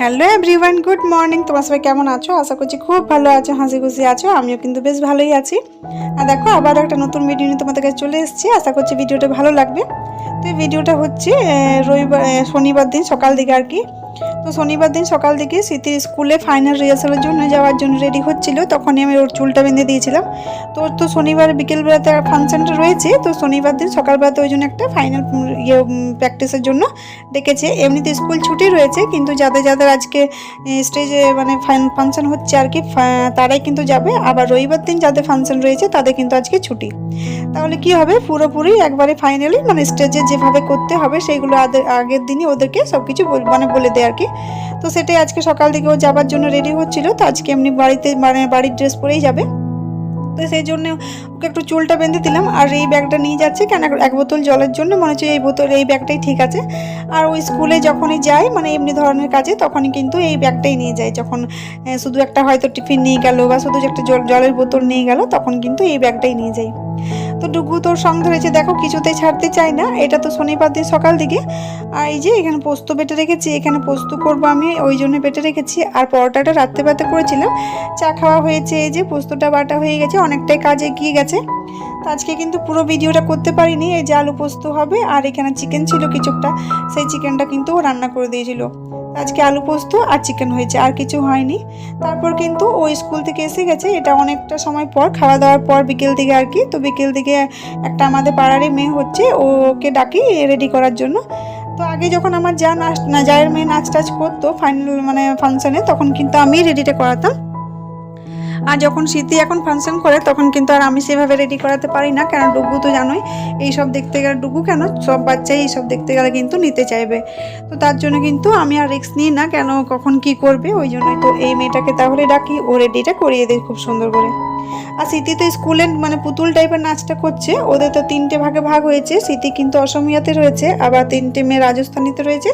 Hello everyone good morning তোমার সবাই কেমন আছো? আশা করছি খুব ভালো আছো হাসি খুশি আছো, আমিও কিন্তু বেশ ভালোই আছি। আর দেখো আবার একটা নতুন ভিডিও নিয়ে তোমাদের কাছে চলে এসেছি। আশা করছি ভিডিওটা ভালো লাগবে। তো এই ভিডিওটা হচ্ছে রবিবার শনিবার দিন সকাল দিকে আর কি। তো শনিবার দিন সকাল দিকে স্মৃতির স্কুলে ফাইনাল রিহার্সালের জন্য যাওয়ার জন্য রেডি হচ্ছিল, তখনই আমি ওর চুলটা বেঁধে দিয়েছিলাম। তো ওর তো শনিবার বিকেলবেলাতে ফাংশনটা রয়েছে, তো শনিবার দিন সকালবেলাতে ওই জন্য একটা ফাইনাল ইয়ে প্র্যাকটিসের জন্য ডেকেছে। এমনিতে স্কুল ছুটি রয়েছে, কিন্তু যাদের যাদের আজকে স্টেজে মানে ফাইনাল ফাংশন হচ্ছে আর কি তারাই কিন্তু যাবে। আবার রবিবার দিন যাদের ফাংশন রয়েছে, তাদের কিন্তু আজকে ছুটি। তাহলে কি হবে? পুরোপুরি একবারে ফাইনালি মানে স্টেজে যেভাবে করতে হবে সেইগুলো আগের দিনই ওদেরকে সব কিছু মানে বলে দেয় আর কি। তো সেটাই আজকে সকাল দিকে ও যাবার জন্য রেডি হচ্ছিল, তো আজকে এমনি বাড়িতে মানে বাড়ির ড্রেস পরেই যাবে। তো সেই জন্য ওকে একটু চুলটা বেঁধে দিলাম, আর এই ব্যাগটা নিয়ে যাচ্ছে কেন এক- বোতল জলের জন্য, মনে হচ্ছে এই বোতল, এই ব্যাগটাই ঠিক আছে। আর ওই স্কুলে যখনই যাই মানে এমনি ধরনের কাজে, তখনই কিন্তু এই ব্যাগটাই নিয়ে যায় যখন শুধু একটা হয়তো টিফিন নিয়ে গেল বা শুধু একটা জল, জলের বোতল নিয়ে গেল, তখন কিন্তু এই ব্যাগটাই নিয়ে যায় তো ডুগু তোর সঙ্গ ধরেছে, দেখো কিছুতেই ছাড়তে চাই না, এটা তো শনিবার দিন সকাল দিকে। আর এই যে এখানে পোস্ত বেটে রেখেছি, এখানে পোস্ত করব আমি, ওই জন্য বেটে রেখেছি। আর পরোটাটা রাত্রে বেলাতে করেছিলাম, চা খাওয়া হয়েছে, এই যে পোস্তটা বাটা হয়ে গেছে, অনেকটাই কাজ এগিয়ে গেছে। তো আজকে কিন্তু পুরো ভিডিওটা করতে পারিনি। এই যে আলু পোস্ত হবে আর এখানে চিকেন ছিল কিছুটা সেই চিকেনটা কিন্তু ও রান্না করে দিয়েছিল। আজকে আলু পোস্ত আর চিকেন হয়েছে, আর কিছু হয়নি। তারপর কিন্তু ও স্কুল থেকে এসে গেছে। এটা অনেকটা সময় পর, খাওয়া দাওয়ার পর বিকেল দিকে আর কি। তো বিকেল দিকে একটা আমাদের পাড়ারই মেয়ে হচ্ছে, ওকে ডাকি রেডি করার জন্য। তো আগে যখন আমার যা নাচ না যায়ের মেয়ে নাচ টাচ করতো ফাইনাল মানে ফাংশানে তখন কিন্তু আমি রেডিটা করাতাম। আর যখন শীতে এখন ফাংশন করে, তখন কিন্তু আর আমি সেভাবে রেডি করাতে পারি না। কারণ ডুগু তো জানোই, এইসব দেখতে গেলে, ডুগু কেন? সব বাচ্চাই এইসব দেখতে গেলে কিন্তু নিতে চাইবে। তো তার জন্য কিন্তু আমি আর রিস্ক নিই না, কেন, কখন কি করবে, ওই জন্যই তো এই মেয়েটাকে তাহলে ডাকি, ও রেডিটা করিয়ে দেয় খুব সুন্দর করে। আর স্মৃতি তো স্কুলে মানে পুতুল টাইপের নাচটা করছে, ওদের তো তিনটে ভাগে ভাগ হয়েছে। স্মৃতি কিন্তু অসমিয়াতে রয়েছে, আবার তিনটে মেয়ে রাজস্থানীতে রয়েছে,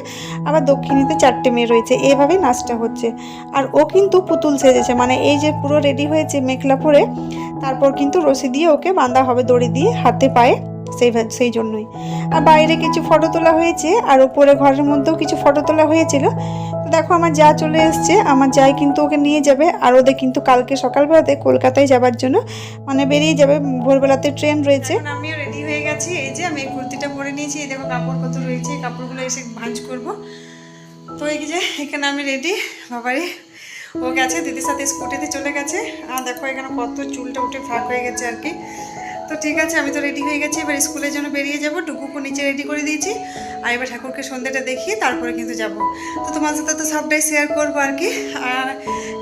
আবার দক্ষিণীতে চারটে মেয়ে রয়েছে। এভাবে নাচটা হচ্ছে। আর ও কিন্তু পুতুল সেজেছে মানে এই যে পুরো রেডি হয়েছে মেখলা পরে তারপর কিন্তু রশি দিয়ে ওকে বাঁধা হবে দড়ি দিয়ে হাতে পায়ে, সেই সেই জন্যই। আর বাইরে কিছু ফটো তোলা হয়েছে আর ওপরে ঘরের মধ্যেও কিছু ফটো তোলা হয়েছিল। তো দেখো আমার যা চলে এসছে, আমার যাই কিন্তু ওকে নিয়ে যাবে আর ওদের কিন্তু কালকে সকালবেলাতে কলকাতায় যাবার জন্য। মানে বেরিয়ে যাবে, ভোরবেলাতে ট্রেন রয়েছে। আমিও রেডি হয়ে গেছি, এই যে আমি কুর্তিটা পরে নিয়েছি, এই দেখো কাপড় কত রয়েছে কাপড়গুলো এসে ভাঁজ করব। তো এই যে, এখানে আমি রেডি বাবারে। ও গেছে, দিদির সাথে স্কুটিতে চলে গেছে। আর দেখো এখানে কত চুলটা উঠে ফাঁক হয়ে গেছে আর কি। তো ঠিক আছে, আমি তো রেডি হয়ে গেছি। এবার স্কুলের জন্য বেরিয়ে যাব। টুকুকে নিচে রেডি করে দিয়েছি। আর এবার ঠাকুরকে সন্ধ্যাটা দেখিয়ে তারপরে কিন্তু যাব। তো তোমার সাথে তো সবটাই শেয়ার করব আর কি। আর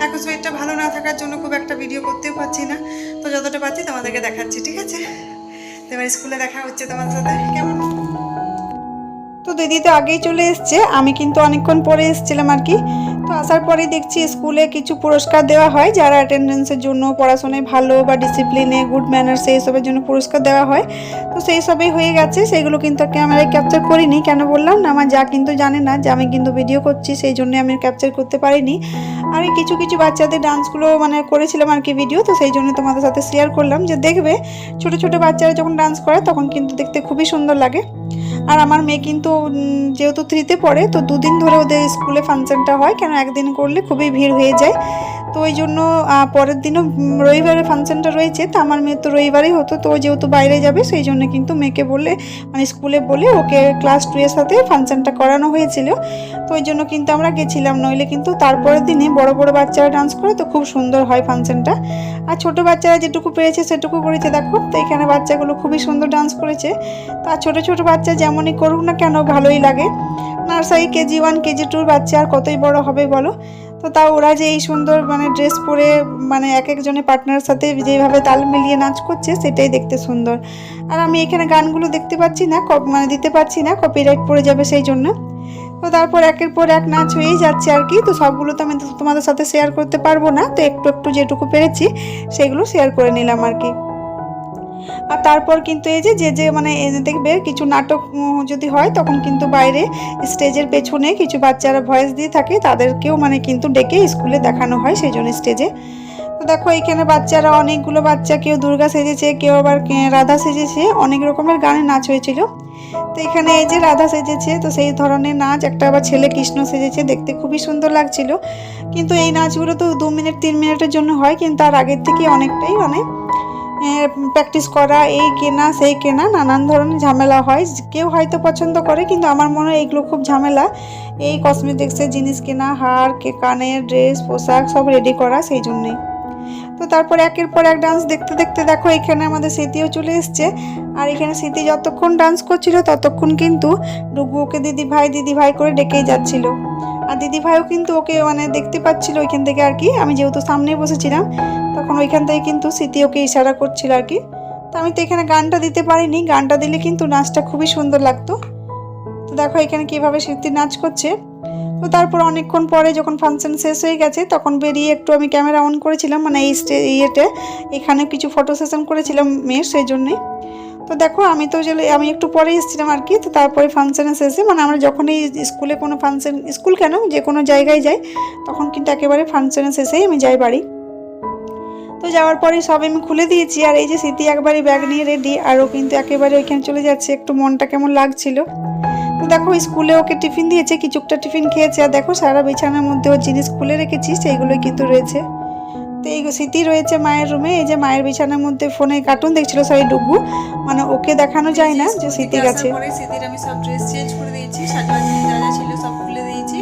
এখন শরীরটা ভালো না থাকার জন্য খুব একটা ভিডিও করতেও পারছি না। তো যতটা পারছি তোমাদেরকে দেখাচ্ছি, ঠিক আছে? তো এবার স্কুলে দেখা হচ্ছে তোমার সাথে। কেমন? তো দিদি তো আগেই চলে এসছে, আমি কিন্তু অনেকক্ষণ পরে এসেছিলাম আর কি। তো আসার পরে দেখছি স্কুলে কিছু পুরস্কার দেওয়া হয়, যারা অ্যাটেন্ডেন্সের জন্য পড়াশোনায় ভালো বা ডিসিপ্লিনে গুড ম্যানার্স এই সবের জন্য পুরস্কার দেওয়া হয়। তো সেই সবই হয়ে গেছে, সেগুলো কিন্তু ক্যামেরায় ক্যাপচার করিনি, কেন বললাম না? আমার যা কিন্তু জানে না যে আমি কিন্তু ভিডিও করছি, সেই জন্য আমি ক্যাপচার করতে পারিনি। আর কিছু কিছু বাচ্চাদের ডান্সগুলো মানে করেছিলাম আর কি ভিডিও তো সেই জন্য তোমাদের সাথে শেয়ার করলাম যে দেখবে, ছোট ছোট বাচ্চারা যখন ডান্স করে, তখন কিন্তু দেখতে খুবই সুন্দর লাগে। আর আমার মেয়ে কিন্তু যেহেতু থ্রিতে পড়ে তো দুদিন ধরে ওদের স্কুলে ফাংশনটা হয় কেন একদিন করলে খুবই ভিড় হয়ে যায়। তো ওই জন্য পরের দিনও উম, রবিবারে ফাংশনটা রয়েছে তো আমার মেয়ে তো রবিবারেই হতো তো যেহেতু বাইরে যাবে সেই জন্য কিন্তু মেয়েকে বলে মানে স্কুলে বলে ওকে ক্লাস টু এর সাথে ফাংশনটা করানো হয়েছিল। তো ওই জন্য কিন্তু আমরা গেছিলাম নইলে কিন্তু তারপরের দিনে বড় বড় বাচ্চারা ডান্স করে তো খুব সুন্দর হয় ফাংশনটা। আর ছোট বাচ্চারা যেটুকু পেরেছে সেটুকু করেছে দেখো তো এখানে বাচ্চাগুলো খুবই সুন্দর ডান্স করেছে। তা ছোটো ছোটো বাচ্চা যেমনই করুক না কেন ভালোই লাগে। নার্সারি কেজি ওয়ান, কেজি টুর বাচ্চা আর কতই বড় হবে বলো? তো তাও ওরা যে এই সুন্দর মানে ড্রেস পরে মানে এক একজনের পার্টনারের সাথে যেভাবে তাল মিলিয়ে নাচ করছে, সেটাই দেখতে সুন্দর। আর আমি এখানে গানগুলো দেখতে পাচ্ছি না মানে দিতে পারছি না কপিরাইট পড়ে যাবে সেই জন্য। তো তারপর একের পর এক নাচ হয়েই যাচ্ছে আর কি, তো সবগুলো তো আমি তোমাদের সাথে শেয়ার করতে পারব না, তো একটু একটু যেটুকু পেরেছি, সেগুলো শেয়ার করে নিলাম আর কি। আর তারপর কিন্তু এই যে যে যে মানে দেখবে কিছু নাটক যদি হয় তখন কিন্তু বাইরে স্টেজের পেছনে কিছু বাচ্চারা ভয়েস দিয়ে থাকে, তাদেরকেও মানে কিন্তু ডেকে স্কুলে দেখানো হয় সেই জন্য স্টেজে। তো দেখো এখানে বাচ্চারা, অনেকগুলো বাচ্চা, কেউ দুর্গা সেজেছে, কেউ আবার রাধা সেজেছে, অনেক রকমের গানে নাচ হয়েছিল। তো এখানে এই যে রাধা সেজেছে, তো সেই ধরনের নাচ, একটা আবার ছেলে কৃষ্ণ সেজেছে, দেখতে খুবই সুন্দর লাগছিল। কিন্তু এই নাচগুলো তো দু মিনিট, তিন মিনিটের জন্য হয়, কিন্তু তার আগের থেকে অনেকটাই মানে প্র্যাকটিস করা, এই কেনা, সেই কেনা, নানান ধরনের ঝামেলা হয়। কেউ হয়তো পছন্দ করে, কিন্তু আমার মনে হয় এইগুলো খুব ঝামেলা। এই কসমেটিক্সের জিনিস কেনা, হার, কে, কানের ড্রেস পোশাক, সব রেডি করা, সেই জন্যই। তো তারপর একের পর এক ডান্স দেখতে দেখতে দেখো, এখানে আমাদের স্মৃতিও চলে এসছে। আর এখানে স্মৃতি যতক্ষণ ডান্স করছিল, ততক্ষণ কিন্তু ডুগু ওকে দিদি ভাই দিদি ভাই করে ডেকেই যাচ্ছিল। আর দিদি ভাইও কিন্তু ওকে মানে দেখতে পাচ্ছিল ওইখান থেকে আর কি। আমি যেহেতু সামনে বসেছিলাম, তখন ওইখান থেকে কিন্তু স্মৃতি ওকে ইশারা করছিল আর কি। তো আমি তো এখানে গানটা দিতে পারিনি, গানটা দিলে কিন্তু নাচটা খুবই সুন্দর লাগতো। তো দেখো এখানে কীভাবে স্মৃতি নাচ করছে। তো তারপর অনেকক্ষণ পরে যখন ফাংশন শেষ হয়ে গেছে, তখন বেরিয়ে একটু আমি ক্যামেরা অন করেছিলাম মানে এই স্টে ইয়েতে। এখানে কিছু ফটো সেশন করেছিলাম মেয়ের, সেই জন্যেই তো দেখো, আমি তো যে আমি একটু পরে এসেছিলাম আর কি, তো তারপরে ফাংশানে শেষে মানে আমরা যখনই স্কুলে কোনো ফাংশন স্কুল কেন, যে কোনো জায়গায় যাই, তখন কিন্তু একেবারে ফাংশানে শেষেই আমি যাই বাড়ি। তো যাওয়ার পরে সব আমি খুলে দিয়েছি, আর এই যে স্মৃতি একবারে ব্যাগ নিয়ে রেডি আর ও কিন্তু একেবারে ওইখানে চলে যাচ্ছে, একটু মনটা কেমন লাগছিল। তো দেখো, স্কুলে ওকে টিফিন দিয়েছে কিছুটা টিফিন খেয়েছে, আর দেখো, সারা বিছানার মধ্যে ওর জিনিস খুলে রেখেছি, সেইগুলোই কিন্তু রয়েছে। তো এই স্মৃতি রয়েছে মায়ের রুমে। এই যে মায়ের বিছানার মধ্যে ফোনে কার্টুন দেখছিল সরি ডুগু। মানে ওকে দেখানো যায় না যে স্মৃতি গেছে। স্মৃতির আমি সব ড্রেস চেঞ্জ করে দিয়েছি সাজবাজি যা যা ছিল সব খুলে দিয়েছি।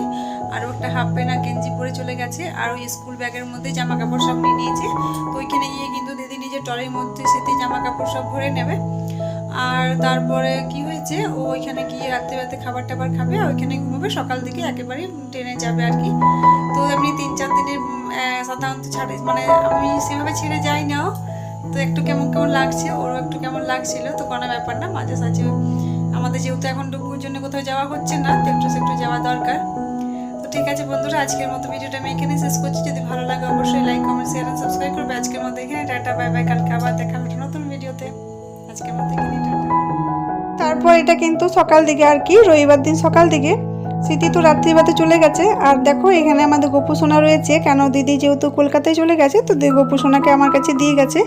আর একটা হাফ প্যান্ট আর গেঞ্জি পরে চলে গেছে। আর ওই স্কুল ব্যাগের মধ্যে জামা কাপড় সব নিয়ে নিয়েছে। তো ওইখানে গিয়ে কিন্তু দিদি নিজের টরের মধ্যে স্মৃতি জামা কাপড় সব ভরে নেবে। আর তারপরে কি হয়েছে? ও ওইখানে গিয়ে রাত্রে রাতে খাবার টাবার খাবে আর ওইখানে ঘুমাবে। সকাল দিকে একেবারে ট্রেনে যাবে আর কি। তো এমনি তিন চার দিনের সাধারণত ছাড়ে মানে আমি সেভাবে ছেড়ে যাই নাও তো একটু কেমন কেমন লাগছে? ওরও একটু কেমন লাগছিল, তো কোনো ব্যাপার না। মাঝে সাঝে আমাদের যেহেতু এখন ডুবুর জন্য কোথাও যাওয়া হচ্ছে না, তো একটু একটু যাওয়া দরকার। তো ঠিক আছে বন্ধুরা, আজকের মতো ভিডিওটা আমি এখানে শেষ করছি। যদি ভালো লাগে অবশ্যই লাইক কমেন্ট শেয়ার সাবস্ক্রাইব করবে। আজকের মতো এখানে টাটা বাই বাই কালকে আবার দেখা তারপর এটা কিন্তু সকাল দিকে আর কি, রবিবার দিন সকাল দিকে। স্মৃতি তো রাত্রিবাতে চলে গেছে। আর দেখো, এখানে আমাদের গোপু সোনা রয়েছে। কেন দিদি যেহেতু কলকাতায় চলে গেছে, তো গোপু সোনাকে আমার কাছে দিয়ে গেছে।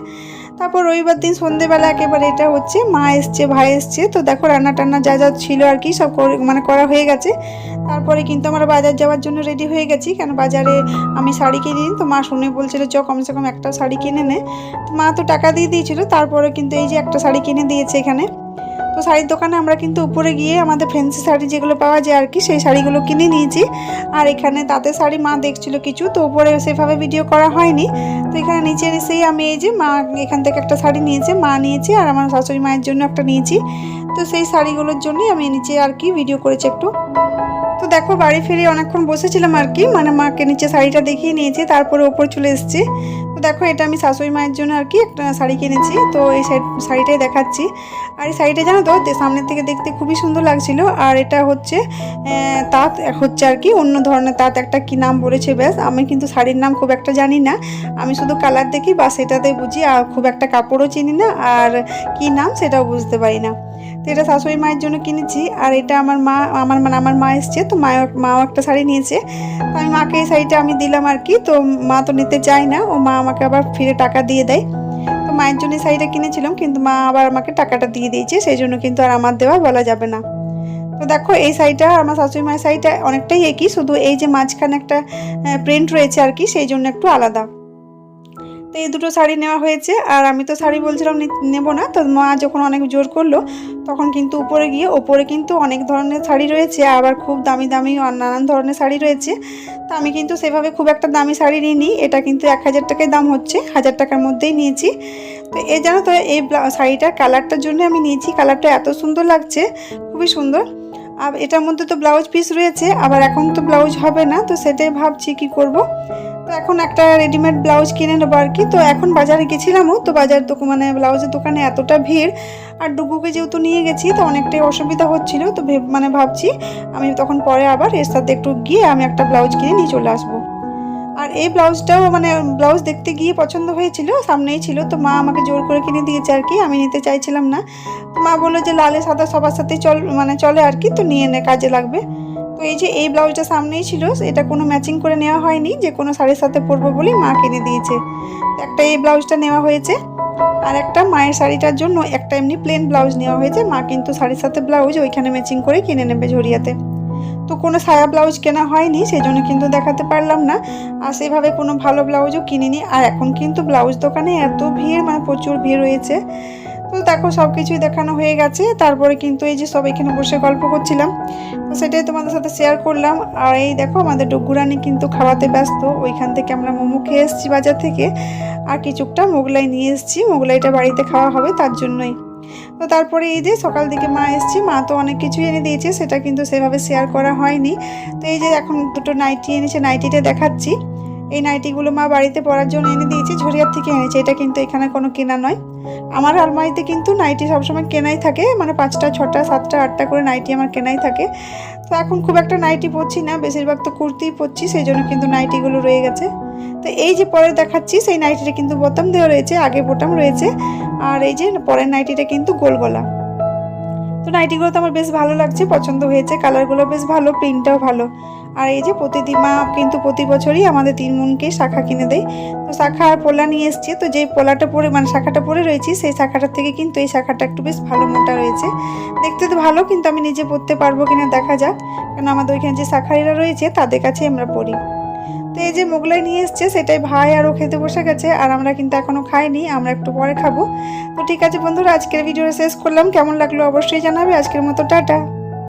তারপর রবিবার দিন সন্ধেবেলা একেবারে এটা হচ্ছে, মা এসছে, ভাই এসছে, তো দেখো রান্না টান্না যা যা ছিল আর কি সব মানে করা হয়ে গেছে। তারপরে কিন্তু আমার বাজার যাওয়ার জন্য রেডি হয়ে গেছি, কেন বাজারে আমি শাড়ি কিনি তো মা শুনে বলছিল, চ, কমসে কম একটা শাড়ি কিনে নে। মা তো টাকা দিয়ে দিয়েছিল, তারপরে কিন্তু এই যে একটা শাড়ি কিনে দিয়েছে এখানে। তো শাড়ির দোকানে আমরা কিন্তু উপরে গিয়ে আমাদের ফ্যান্সি শাড়ি যেগুলো পাওয়া যায় আর কি, সেই শাড়িগুলো কিনে নিয়েছি। আর এখানে তাঁতের শাড়ি মা দেখছিল কিছু, তো উপরে সেভাবে ভিডিও করা হয়নি। তো এখানে নিচে এসেই আমি এই যে মা এখান থেকে একটা শাড়ি নিয়েছে, মা নিয়েছে আর আমার শাশুড়ি মায়ের জন্য একটা নিয়েছি। তো সেই শাড়িগুলোর জন্যই আমি নিচে আর কি ভিডিও করেছি একটু। তো দেখো বাড়ি ফিরে অনেকক্ষণ বসেছিলাম আর কি মানে মাকে নিচে শাড়িটা দেখিয়ে নিয়েছি, তারপরে ওপর চলে এসেছি। দেখো, এটা আমি শাশুড়ি মায়ের জন্য আর কি একটা শাড়ি কিনেছি। তো এই শাড়ি- শাড়িটাই দেখাচ্ছি। আর এই শাড়িটা জানো তো সামনের থেকে দেখতে খুবই সুন্দর লাগছিল। আর এটা হচ্ছে তাঁত হচ্ছে আর কি, অন্য ধরনের তাঁত একটা কি নাম বলেছে ব্যাস, আমি কিন্তু শাড়ির নাম খুব একটা জানি না। আমি শুধু কালার দেখি বা সেটাতে বুঝি, আর খুব একটা কাপড়ও চিনি না, আর কি নাম সেটাও বুঝতে পারি না। এটা শাশুড়ি মায়ের জন্য কিনেছি, আর এটা আমার মা, আমার মানে আমার মা এসছে, তো মা মাও একটা শাড়ি নিয়েছে। তো আমি মাকে এই শাড়িটা আমি দিলাম আর কি, তো মা তো নিতে চায় না, ও মা আমাকে আবার ফিরে টাকা দিয়ে দেয়। তো মায়ের জন্য শাড়িটা কিনেছিলাম, কিন্তু মা আবার আমাকে টাকাটা দিয়ে দিয়েছে, সেই জন্য কিন্তু আর আমার দেওয়া বলা যাবে না। তো দেখো, এই শাড়িটা, আমার শাশুড়ি মায়ের শাড়িটা অনেকটাই একই, শুধু এই যে মাঝখানে একটা প্রিন্ট রয়েছে আর কি, সেই জন্য একটু আলাদা। তো এই দুটো শাড়ি নেওয়া হয়েছে। আর আমি তো শাড়ি বলছিলাম নেব না। তো মা যখন অনেক জোর করল, তখন কিন্তু উপরে গিয়ে, ওপরে কিন্তু অনেক ধরনের শাড়ি রয়েছে। আবার খুব দামি দামি নানান ধরনের শাড়ি রয়েছে। তো আমি কিন্তু সেভাবে খুব একটা দামি শাড়ি নিইনি। এটা কিন্তু এক হাজার টাকায় দাম হচ্ছে। হাজার টাকার মধ্যেই নিয়েছি। তো এই জানো তো, এই শাড়িটার কালারটার জন্য আমি নিয়েছি। কালারটা এত সুন্দর লাগছে। খুবই সুন্দর। আর এটার মধ্যে তো ব্লাউজ পিস রয়েছে, আবার এখন তো ব্লাউজ হবে না, তো সেটাই ভাবছি কি করব। তো এখন একটা রেডিমেড ব্লাউজ কিনে নেব আর কি। তো এখন বাজারে গেছিলামও, তো বাজার দোকান মানে ব্লাউজের দোকানে এতটা ভিড়, আর ডুগুকে যেহেতু নিয়ে গেছি, তো অনেকটাই অসুবিধা হচ্ছিল, তো মানে ভাবছি আমি তখন পরে আবার এর সাথে একটু গিয়ে আমি একটা ব্লাউজ কিনে নিয়ে চলে আসব। আর এই ব্লাউজটাও মানে ব্লাউজ দেখতে গিয়ে পছন্দ হয়েছিল, সামনেই ছিল, তো মা আমাকে জোর করে কিনে দিয়েছে আর কি, আমি নিতে চাইছিলাম না। তো মা বলল যে লালে সাদা সবার সাথে চল মানে চলে আর কি, তো নিয়ে নে, কাজে লাগবে। তো এই যে এই ব্লাউজটা সামনেই ছিল, এটা কোনো ম্যাচিং করে নেওয়া হয়নি, যে কোনো শাড়ির সাথে পরবো বলেই মা কিনে দিয়েছে। একটা এই ব্লাউজটা নেওয়া হয়েছে, আর একটা মায়ের শাড়িটার জন্য একটা এমনি প্লেন ব্লাউজ নেওয়া হয়েছে, মা কিন্তু শাড়ির সাথে ব্লাউজ ওইখানে ম্যাচিং করে কিনে নেবে ঝরিয়াতে। তো কোনো সায়া ব্লাউজ কেনা হয়নি সেই জন্য কিন্তু দেখাতে পারলাম না। আর সেভাবে কোনো ভালো ব্লাউজও কিনিনি। আর এখন কিন্তু ব্লাউজ দোকানে এত ভিড় মানে প্রচুর ভিড় রয়েছে। তো দেখো সব কিছুই দেখানো হয়ে গেছে। তারপরে কিন্তু এই যে সব এখানে বসে গল্প করছিলাম। তো সেটাই তোমাদের সাথে শেয়ার করলাম। আর এই দেখো, আমাদের ডুগুরানি কিন্তু খাওয়াতে ব্যস্ত। ওইখান থেকে আমরা মোমো খেয়ে এসেছি বাজার থেকে। আর কিছুটা মোগলাই নিয়ে এসেছি। মোগলাইটা বাড়িতে খাওয়া হবে, তার জন্যই। তো তারপরে এই যে সকাল দিকে মা এসেছি, মা তো অনেক কিছুই এনে দিয়েছে, সেটা কিন্তু সেভাবে শেয়ার করা হয়নি। তো এই যে এখন দুটো নাইটি এনেছে নাইটিটা দেখাচ্ছি। এই নাইটিগুলো মা বাড়িতে পরার জন্য এনে দিয়েছে, ঝরিয়ার থেকে এনেছে, এটা কিন্তু এখানে কোনো কেনা নয়। আমার আলমারিতে কিন্তু নাইটি সবসময় কেনাই থাকে মানে পাঁচটা, ছটা, সাতটা, আটটা করে নাইটি আমার কেনাই থাকে। তো এখন খুব একটা নাইটি পরছি না, বেশিরভাগ তো কুর্তিই পরছি, সেই জন্য কিন্তু নাইটিগুলো রয়ে গেছে। তো এই যে পরে দেখাচ্ছি, সেই নাইটিটা কিন্তু বোতাম দেওয়া রয়েছে, আগে বোতাম রয়েছে, আর এই যে পরের নাইটিটা কিন্তু গোল গলা। তো নাইটিগুলো তো আমার বেশ ভালো লাগছে, পছন্দ হয়েছে, কালারগুলো বেশ ভালো, প্রিন্টটাও ভালো। আর এই যে প্রতিদিমা কিন্তু প্রতি বছরই আমাদের তিন মনকে শাখা কিনে দেয়। তো শাখা আর পোলা নিয়ে এসছে, তো যে পোলাটা পরে মানে শাখাটা পরে রয়েছি, সেই শাখাটার থেকে কিন্তু এই শাখাটা একটু বেশ ভালো মোটা রয়েছে। দেখতে তো ভালো, কিন্তু আমি নিজে পরতে পারব কিনা দেখা যাক। কারণ আমাদের ওইখানে যে শাখারিরা রয়েছে, তাদের কাছে আমরা পড়ি তো এই যে মোগলাই নিয়ে এসছে, সেটাই ভাই আরও খেতে বসে গেছে, আর আমরা কিন্তু এখনও খাইনি, আমরা একটু পরে খাব। তো ঠিক আছে বন্ধুরা, আজকের ভিডিওটা শেষ করলাম। কেমন লাগল অবশ্যই জানাবে। আজকের মতো টাটা।